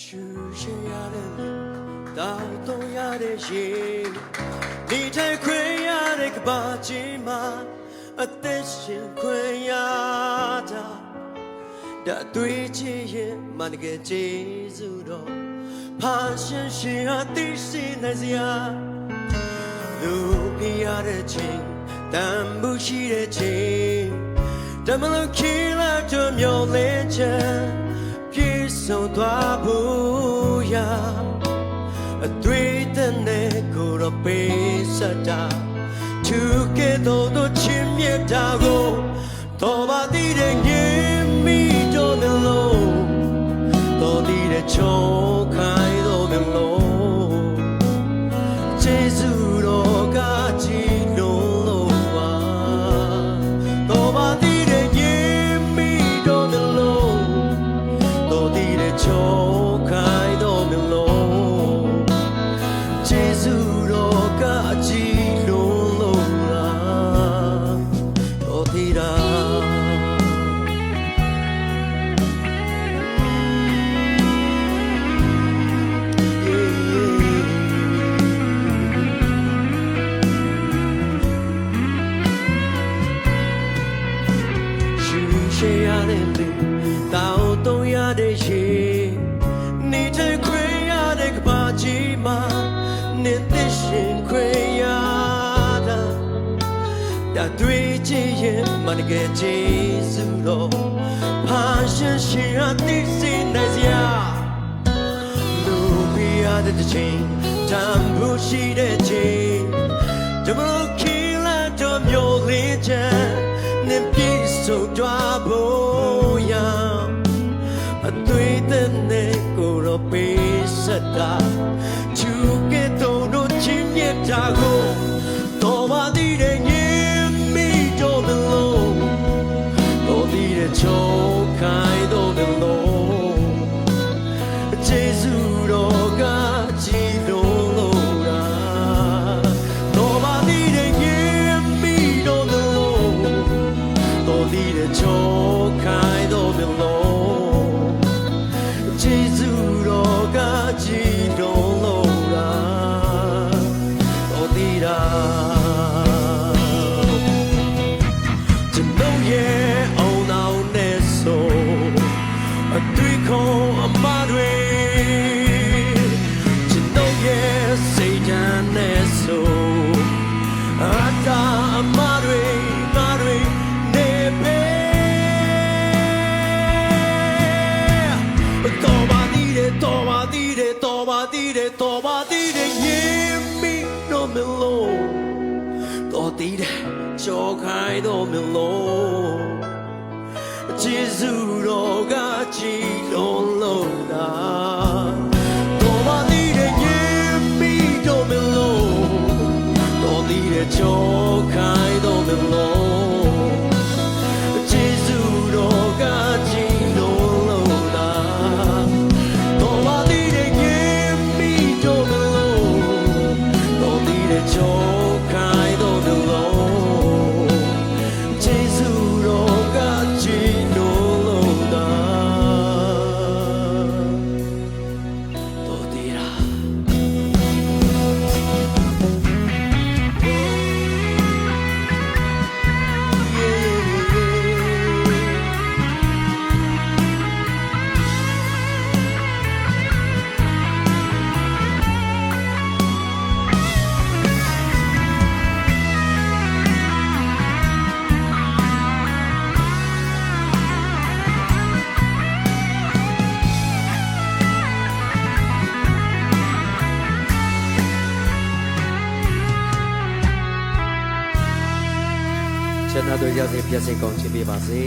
ရှူရှည်ရတဲ့တောင်းတရတဲ့ရေဒီထိုင်ခွေရတဲ့ကဘာကြီးမှာအသက်ရှင်ခွေရတာဒါတွေ့ချင်ရင်မနကကျေစုတော်ဖာရှင်ရှင်ဟာသိရှိနေစရာလူပြရတဲ့ချိန်တန်မှုရှိတဲ့ချိန်တမလို့ခီလာတို့မျိုးလင်းချင်ပြေ ဆုံးသွားဖို့ရာအတွေ့အတဲ့နဲ့ကိုတော့ပေးစတာသူကဲ့သို့တို့ချင်းမြတ်တာကိုတော်ပါသေးတဲ့ငင်းမိတော့မလို့တော်သေးတဲ့ချုံ ရှူရှည်ရတဲ့လူတောင်းတုံးရတဲ့ရေနေတဲ့ခွေရတဲ့ကဘာကြီးမှာနေသက်ရှင်ခွေရတာဒါတွေ့ချင်ရင်မနကကျေးဇူးတော်ဖာရှင်ရှင်အသိစိနိုင်စရာလူပြရတဲ့ချိန်တန်ဖို့ရှိတဲ့ချိန် ဆုံးကြဖို့ရအတွေ့တဲ့နဲ့ကိုရောပေးစတာချူကဲ့တော့တို့ချင်းမြတ်တာကို တော်သေးတယ်ကြော်ခိုင်းတော့မလို့ကျေးဇူးတော်ကကြည်လုံးလုံး ချမ်းသာတို့ရောက်စေပြည့်စုံကုန်ချီးပေးပါစေ